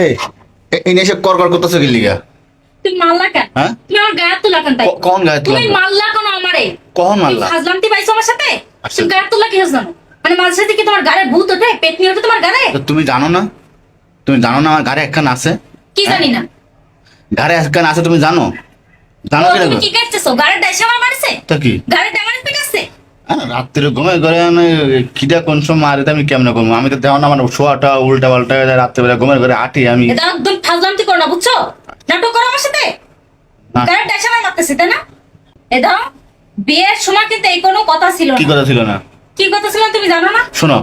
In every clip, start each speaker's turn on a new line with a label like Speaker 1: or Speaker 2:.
Speaker 1: এই এ- এই এসে কর কর করতেছো কি লিগা?
Speaker 2: তুমি মারলা কেন?
Speaker 1: হ্যাঁ?
Speaker 2: তুমি আমার গায়ে তুলা কেন তাই।
Speaker 1: ক- কখন গায়ে
Speaker 2: তুমি কেন আমারে? হাজলামতি পাইছো আমার সাথে?
Speaker 1: আচ্ছা।
Speaker 2: তুমি গায়ে তুলা কি হাজলাম মানে মাঝে সাথে কি তোমার গায়ে ভূত ওঠে? পেট নিয়ে ওঠে তোমার গায়ে?
Speaker 1: তুমি জানো না? তুমি জানো না আমার গাড়ি একখান আছে?
Speaker 2: কি জানি না।
Speaker 1: গাড়ি একখান আছে তুমি জানো? জানো কি
Speaker 2: কি করতেছো ডাইসা আমার মারছে?
Speaker 1: তো কি? হ্যাঁ, রাত্রে ঘুমে ঘরে আমি খিদা কোন সময় মারে তো আমি কেমনে করব? আমি তো দেওয়া না মানে শোয়াটা উল্টা পাল্টা রাত্রেবেলা ঘুমের ঘরে আটি আমি।
Speaker 2: এটা একদম ফাজলামতি করো না বুঝছ? নাটক করো আমার সাথে?
Speaker 1: না।
Speaker 2: গাড়ির ডাইসা আমার তাই না? এটা বিয়ের সময় কিন্তু এই কোনো কথা ছিল
Speaker 1: কি কথা ছিল না?
Speaker 2: কি কথা ছিল তুমি জানো না?
Speaker 1: শোনো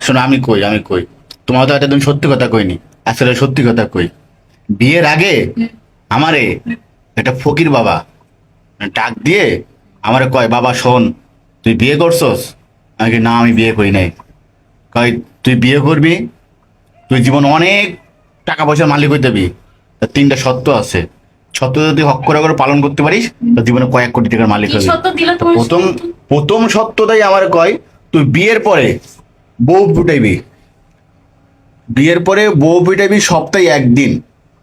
Speaker 1: শোনো আমি কই আমি কই। তোমার তো একদম সত্যি কথা কইনি আসলে সত্যি কথা কই। বিয়ের আগে আমারে একটা ফকির বাবা ডাক দিয়ে আমারে কয় বাবা শোন তুই বিয়ে করছস? কি, না আমি বিয়ে করি নাই। কয় তুই বিয়ে করবি? তুই জীবন অনেক টাকা পয়সার মালিক হইতে যাবি তার তিনটা সত্য আছে। সত্য যদি হক করে করে পালন করতে পারিস তোর জীবনে কয়েক কোটি টাকার মালিক হবি। প্রথম প্রথম সত্যটাই আমার কয় তুই বিয়ের পরে বউ ফুটাইবি। বিয়ের পরে বউ ফুটাইবি সপ্তাহে একদিন।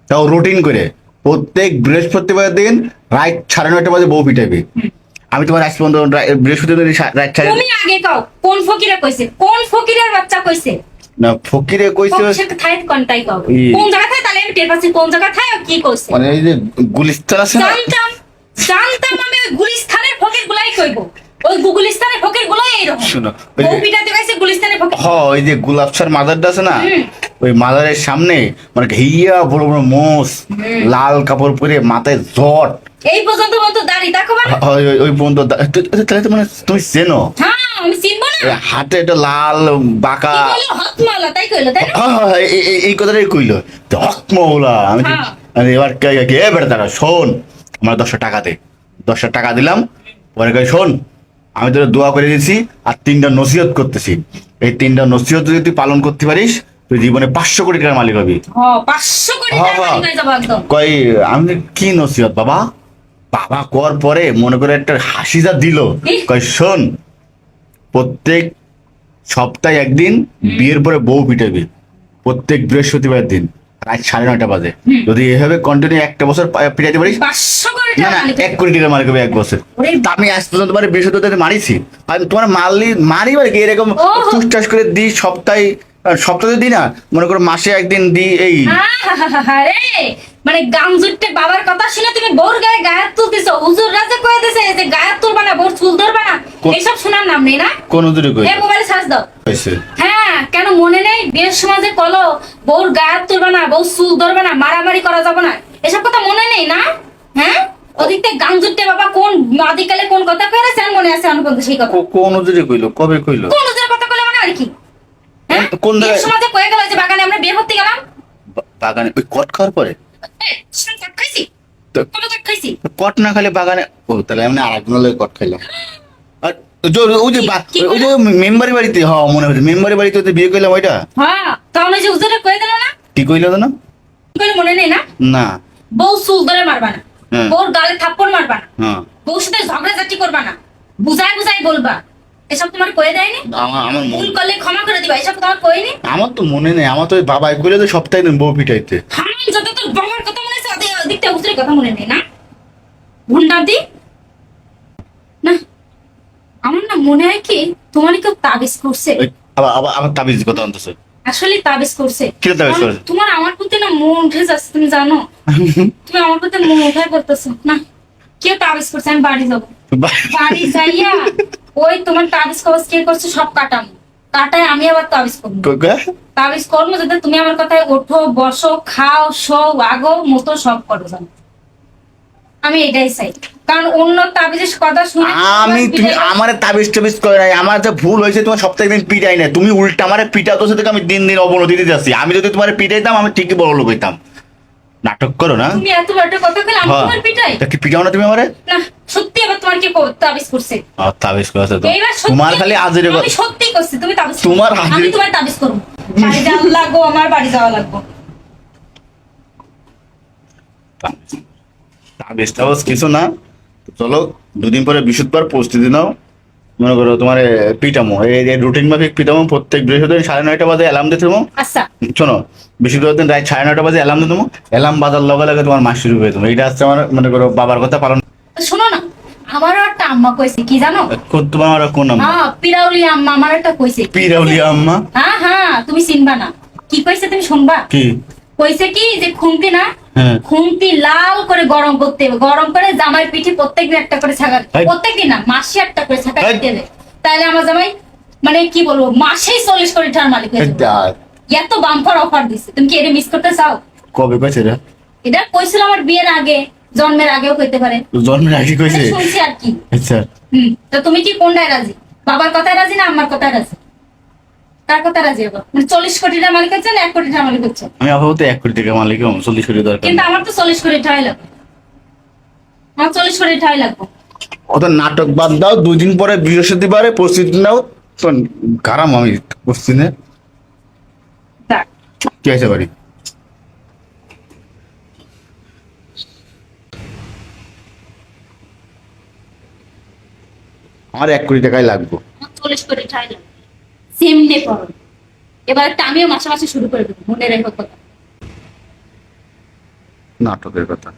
Speaker 1: তাও রুটিন করে। প্রত্যেক বৃহস্পতিবার দিন রাত সাড়ে নয়টা বাজে বউ পিটাইবি আমি তোমার আজ পর্যন্ত রা- বৃহস্পতিবার দিন রাত সাড়ে
Speaker 2: তুমি আগে কাও কোন ফকিরে কইছে? কোন ফকিরের বাচ্চা কইছে?
Speaker 1: না ফকিরে কইছে
Speaker 2: থাই কোন তাই কাও? কোন জায়গা থাই তাহলে আমি টের পাচ্ছি কোন জায়গা থাই কি কইছে।
Speaker 1: মানে এই যে গুলিস্তান আছে না?
Speaker 2: জানতাম জানতাম আমি ওই গুলিস্তানের ফকির গুলাই কইব। ওই গুলিস্তানের ফকির গুলাই এইরকম।
Speaker 1: শোনো, ওই
Speaker 2: পিটাতে গাইছে গুলিস্তানের ফকির
Speaker 1: হ ওই যে গুলাবসার মাদারটা আছে না। ওই মাদারের সামনে মানে ঘিয়া বড় বড় মোষ লাল কাপড় পরে মাথায় জট
Speaker 2: এই পর্যন্ত বলতো দাড়ি দেখো মানে।
Speaker 1: ওই ওই- ওই বন্ধু দা- তো- তো- তাহলে তো মানে তুমি চেনো?
Speaker 2: হ্যাঁ আমি চিনবো না।
Speaker 1: হাতে একটা লাল বাঁকা
Speaker 2: কি হতমালা তাই কইলো তাই
Speaker 1: এই- কথাটাই কইলো। হকমৌলা আমি
Speaker 2: হ্যাঁ।
Speaker 1: আমি এবার কে কে এ বেটা দাঁড়া শোন। আমার দশটা টাকা দে। দশটা টাকা দিলাম। পরে কই শোন আমি তোর দোয়া করে দিয়েছি আর তিনটা নসিহত করতেছি। এই তিনটা নসিহত যদি তুই পালন করতে পারিস তুই জীবনে পাঁচশো কোটি টাকার মালিক হবি। কই আমি কি নসিহত বাবা? বাবা কর পরে মনে করে একটা হাসি যা দিল। কই শোন প্রত্যেক সপ্তাহে একদিন বিয়ের পরে বউ পিটাবি। প্রত্যেক বৃহস্পতিবার দিন রাত সাড়ে নয়টা বাজে। যদি এভাবে কন্টিনিউ একটা বছর পিটাইতে পারিস না না এক কোটি টাকা মালিক হবে এক বছর। আমি আজ পর্যন্ত তোমার বৃহস্পতিবার মারিছি। আমি তোমার মারলি মারি মানে কি এরকম
Speaker 2: ও।
Speaker 1: করে দিই সপ্তাহে সপ্তাহে দিই না মনে করো মাসে একদিন দিই এই।
Speaker 2: মানে গামজুটতে বাবার কথা শুনে তুমি গায়ে তুলতেছো হুজুর রাজা কয়ে দিছে যে তুলবা না চুল ধরবা না এইসব শোনার নাম নেই না
Speaker 1: কোন দূরে কই
Speaker 2: দাও হ্যাঁ কেন মনে নেই বিয়ের সময় যে কলো বউর গায়ে তুলবা না বউ চুল ধরবা না মারামারি করা যাবে না এসব কথা মনে নেই না হ্যাঁ ওদিকতে গাম জুটতে বাবা কোন আদিকালে কোন কথা সেন মনে আছে অনুপন্ত সেই কথা
Speaker 1: কোন দূরে কইলো কবে কইলো
Speaker 2: কোন হুজুরের কথা কলে মানে আর কি
Speaker 1: কোন- কোন
Speaker 2: সময় কয়ে গেল যে বাগানে আমরা বিয়ে করতে গেলাম।
Speaker 1: বাগানে ওই কট খাওয়ার পরে? কট না খাইলে বাগানে ও তাহলে আমি আরেকজন লোক কট খাইলাম। আর ওই যে- ওই যে ওই মেম্বারি বাড়িতে হ মনে হচ্ছে মেম্বারি বাড়িতে ওদের বিয়ে করলাম ওইটা?
Speaker 2: হ্যাঁ তাহলে যে হুজুরে কয়ে দিল না?
Speaker 1: কি কইলো না
Speaker 2: কইলে মনে নেই না?
Speaker 1: না।
Speaker 2: বউ চুল ধরে মারবা না।
Speaker 1: হ্যাঁ।
Speaker 2: বউর গালে থাপ্পড় মারবা না।
Speaker 1: হ্যাঁ।
Speaker 2: বউর সাথে ঝগড়াঝাটি করবা না। বুঝাই বুঝাই বলবা। এসব তোমার কয়ে দেয়নি?
Speaker 1: আমার আমার মন-
Speaker 2: ভুল করলে ক্ষমা করে দিবা এসব তোমার কইনি
Speaker 1: আমার তো মনে নেই আমার তো ওই বাবা তো সপ্তাহে দিন বউ পিটাইতে।
Speaker 2: হাম যত তোর বাবার কথা মনে আছে ওদের দিকটা হুজুরের কথা মনে নেই না? ভুন্ডাতি না আমার না মনে হয় কি তোমার কেউ তাবিজ করছে।
Speaker 1: ওই আবার আবার আমার তাবিজ কথা আনতেছে
Speaker 2: আসলে তাবিজ করছে।
Speaker 1: কি তাবিজ
Speaker 2: কারণ তোমার আমার প্রতি না মন উঠে যাচ্ছে তুমি জানো? তুমি আমার প্রতি মন উঠাই করতেছো না? কে তাবিজ করছে আমি বাড়ি যাব। বাড়ি যাইয়া ওই তোমার তাবিজ কবজ কে করছে সব কাটাম। কাটায় আমি আবার তাবিজ করব? তাবিজ করব যাতে তুমি আমার কথায় ওঠো বসো খাও শো আগো মতো সব করো জানো। আমি এটাই চাই। কারণ অন্য তাবিজের কথা শুনে
Speaker 1: আমি তুমি আমারে তাবিজ টাবিজ করে নাই। আমার যে ভুল হয়েছে তোমার সপ্তাহে দিন পিটাই না তুমি উল্টা আমারে পিটাতো সেটাকে আমি দিন দিন অবনতি দিতে যাচ্ছি আমি যদি তোমার পিটাইতাম আমি ঠিকই বড় লোক হইতাম। নাটক করো না।
Speaker 2: তুমি এত বড় কথা কইলে আমি
Speaker 1: হ্যাঁ।
Speaker 2: তোমার পিটাই।
Speaker 1: তা কি পিটাও না তুমি আমারে?
Speaker 2: না। সত্যি তোমার কি তাবিজ করছে?
Speaker 1: তাবিজ করেছে তো। তোমার খালি আজের
Speaker 2: আমি সত্যি করছি তুমি তাবিজ
Speaker 1: তোমার
Speaker 2: আমি তোমার তাবিজ করব। বাড়ি যাওয়া লাগবো আমার বাড়ি যাওয়া লাগবো।
Speaker 1: তাবিজ টাবিজ কিছু না। চলো দুদিন পরে বিশুদ্ধবার প্রস্তুতি নাও। মনে করো তোমার পিটামো এই রুটিন মাফিক পিটামো প্রত্যেক বৃহস্পতিবার সাড়ে নয়টা বাজে অ্যালার্ম দিতে দেবো।
Speaker 2: আচ্ছা।
Speaker 1: শোনো বৃহস্পতিবার দিন রাত সাড়ে নয়টা বাজে অ্যালার্ম দিয়ে দেবো। অ্যালার্ম বাজার লগে লগে তোমার মাস শুরু হয়ে দেবো এটা হচ্ছে আমার মনে করো বাবার কথা পালন
Speaker 2: শোনো না আমারও একটা আম্মা কইছে কি জানো?
Speaker 1: তোমার কোন নাম
Speaker 2: হ্যাঁ পিরাউলি আম্মা আমার একটা কইছে।
Speaker 1: পিরাউলিয়া আম্মা?
Speaker 2: হ্যাঁ হ্যাঁ তুমি চিনবা না। কি কইছে তুমি শুনবা?
Speaker 1: কি?
Speaker 2: কইছে কি যে খুন্তি না
Speaker 1: হ্যাঁ।
Speaker 2: খুন্তি লাল করে গরম করতে হবে। গরম করে জামাই পিঠে প্রত্যেকদিন একটা করে ছাগা প্রত্যেকদিন না মাসে একটা করে ছাগা দিতে হবে। তাহলে আমার জামাই মানে কি বলব মাসেই চল্লিশ কোটি টাকার মালিক হয়ে এত বাম্পার অফার দিছে। তুমি কি এটা মিস করতে চাও?
Speaker 1: কবে কইছে রে
Speaker 2: এটা কইছিল আমার বিয়ের আগে। জন্মের আগেও কইতে পারে।
Speaker 1: জন্মের আগে কইছে?
Speaker 2: শুনছি আর কি।
Speaker 1: আচ্ছা।
Speaker 2: হুম তো তুমি কি কোনটায় রাজি? বাবার কথায় রাজি না আমার কথায় রাজি? কার কথা রাজি হব মানে চল্লিশ কোটি টাকা মালিক হচ্ছে না এক কোটি টাকা মালিক হচ্ছে?
Speaker 1: আমি আপাতত এক কোটি টাকা মালিক হম চল্লিশ কোটি দরকার
Speaker 2: কিন্তু আমার তো চল্লিশ কোটি টাকাই লাগবে। আমার চল্লিশ কোটি টাকাই লাগবে।
Speaker 1: অত নাটক বাদ দাও দুই দিন পরে বৃহস্পতিবারে প্রস্তুতি নাও। তো কারাম আমি প্রস্তুতি নে।
Speaker 2: দেখ
Speaker 1: কি আছে বাড়ি? আমার এক কোটি টাকাই লাগবে।
Speaker 2: চল্লিশ কোটি টাকাই লাগবে। সেমনে করো এবার একটা আমিও মাসে মাসে শুরু করে দেবো মনে রেখো কথা।
Speaker 1: নাটকের কথা।